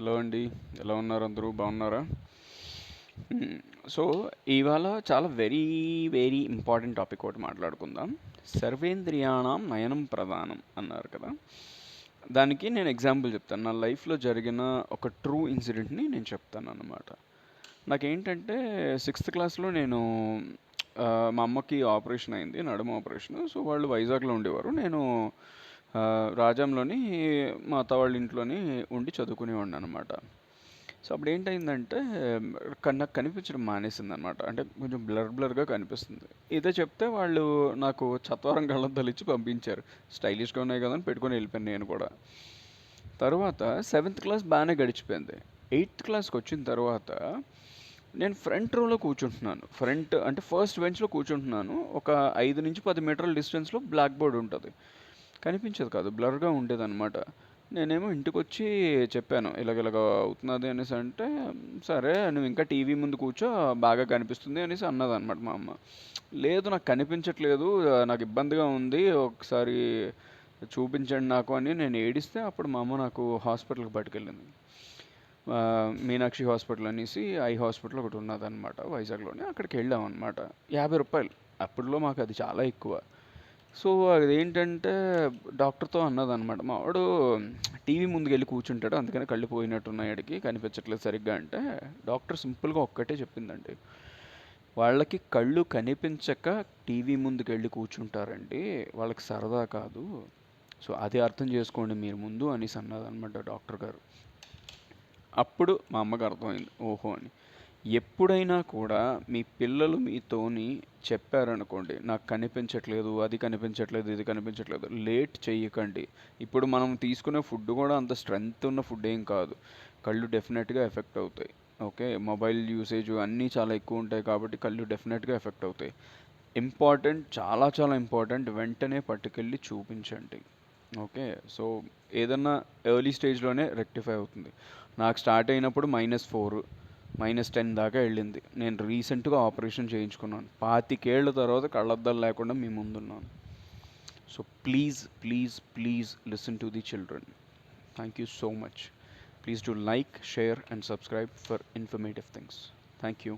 Hello అండి. ఎలా ఉన్నారు అందరూ? బాగున్నారా? సో ఇవాళ చాలా వెరీ వెరీ ఇంపార్టెంట్ టాపిక్ ఒకటి మాట్లాడుకుందాం. సర్వేంద్రియాణం నయనం ప్రధానం అన్నారు కదా. దానికి నేను ఎగ్జాంపుల్ చెప్తాను. నా లైఫ్లో జరిగిన ఒక ట్రూ ఇన్సిడెంట్ని నేను చెప్తాను అన్నమాట. నాకేంటంటే సిక్స్త్ క్లాస్లో నేను మా అమ్మకి ఆపరేషన్ అయింది నడుము ఆపరేషన్ సో వాళ్ళు వైజాగ్లో ఉండేవారు. నేను రాజంలోని మా అత్త వాళ్ళ ఇంట్లోని ఉండి చదువుకునేవాడిని అనమాట సో అప్పుడు ఏంటైందంటే నాకు కనిపించడం మానేసింది అనమాట అంటే కొంచెం బ్లర్ బ్లర్గా కనిపిస్తుంది. ఇదే చెప్తే వాళ్ళు నాకు చత్వారం కళ్ళద్దాలు ఇచ్చి పంపించారు. స్టైలిష్గా ఉన్నాయి కదా అని పెట్టుకొని వెళ్ళిపోయాను నేను కూడా. తర్వాత సెవెంత్ క్లాస్ బాగానే గడిచిపోయింది. ఎయిత్ క్లాస్కి వచ్చిన తర్వాత నేను ఫ్రంట్ రోలో కూర్చుంటున్నాను. ఫ్రంట్ అంటే ఫస్ట్ బెంచ్లో కూర్చుంటున్నాను. ఒక ఐదు నుంచి పది మీటర్ల డిస్టెన్స్లో బ్లాక్ బోర్డ్ ఉంటుంది. కనిపించేది కాదు బ్లర్గా ఉండేది అనమాట నేనేమో ఇంటికి వచ్చి చెప్పాను ఇలాగ ఇలాగ అవుతున్నది అనేసి అంటే సరే నువ్వు ఇంకా టీవీ ముందు కూర్చో బాగా కనిపిస్తుంది అనేసి అన్నది అనమాట మా అమ్మ. లేదు నాకు కనిపించట్లేదు నాకు ఇబ్బందిగా ఉంది ఒకసారి చూపించండి నాకు అని నేను ఏడిస్తే అప్పుడు మా అమ్మ నాకు హాస్పిటల్కి పట్టుకెళ్ళింది. మీనాక్షి హాస్పిటల్ అనేసి ఐ హాస్పిటల్ ఒకటి ఉన్నదన్నమాట వైజాగ్లోనే అక్కడికి వెళ్ళాం అనమాట యాభై రూపాయలు. అప్పట్లో మాకు అది చాలా ఎక్కువ. సో అదేంటంటే డాక్టర్తో అన్నదనమాట మా వాడు టీవీ ముందుకెళ్ళి కూర్చుంటాడు. అందుకని కళ్ళు పోయినట్టున్నాయి అడిగి కనిపించట్లేదు సరిగ్గా అంటే డాక్టర్ సింపుల్గా ఒక్కటే చెప్పిందండి. వాళ్ళకి కళ్ళు కనిపించక టీవీ ముందుకెళ్ళి కూర్చుంటారండి. వాళ్ళకి సరదా కాదు. సో అది అర్థం చేసుకోండి మీరు ముందు అనేసి అన్నదనమాట డాక్టర్ గారు. అప్పుడు మా అమ్మకి అర్థమైంది. ఓహో అని. ఎప్పుడైనా కూడా మీ పిల్లలు మీతోని చెప్పారనుకోండి నాకు కనిపించట్లేదు అది కనిపించట్లేదు ఇది కనిపించట్లేదు లేట్ చేయకండి ఇప్పుడు మనం తీసుకునే ఫుడ్ కూడా అంత స్ట్రెంగ్త్ ఉన్న ఫుడ్ ఏం కాదు. కళ్ళు డెఫినెట్గా ఎఫెక్ట్ అవుతాయి. ఓకే? మొబైల్ యూసేజ్ అన్నీ చాలా ఎక్కువ ఉంటాయి కాబట్టి కళ్ళు డెఫినెట్గా ఎఫెక్ట్ అవుతాయి. ఇంపార్టెంట్ చాలా చాలా ఇంపార్టెంట్ వెంటనే పట్టుకెళ్ళి చూపించండి. ఓకే? సో ఏదన్నా ఎర్లీ స్టేజ్లోనే రెక్టిఫై అవుతుంది. నాకు స్టార్ట్ అయినప్పుడు మైనస్ ఫోర్ మైనస్ టెన్ దాకా వెళ్ళింది. నేను రీసెంట్గా ఆపరేషన్ చేయించుకున్నాను. పాతికేళ్ళ తర్వాత కళ్ళద్దాలు లేకుండా మీ ముందున్నాను. So please please please listen to the children thank you so much please to like share and subscribe for informative things thank you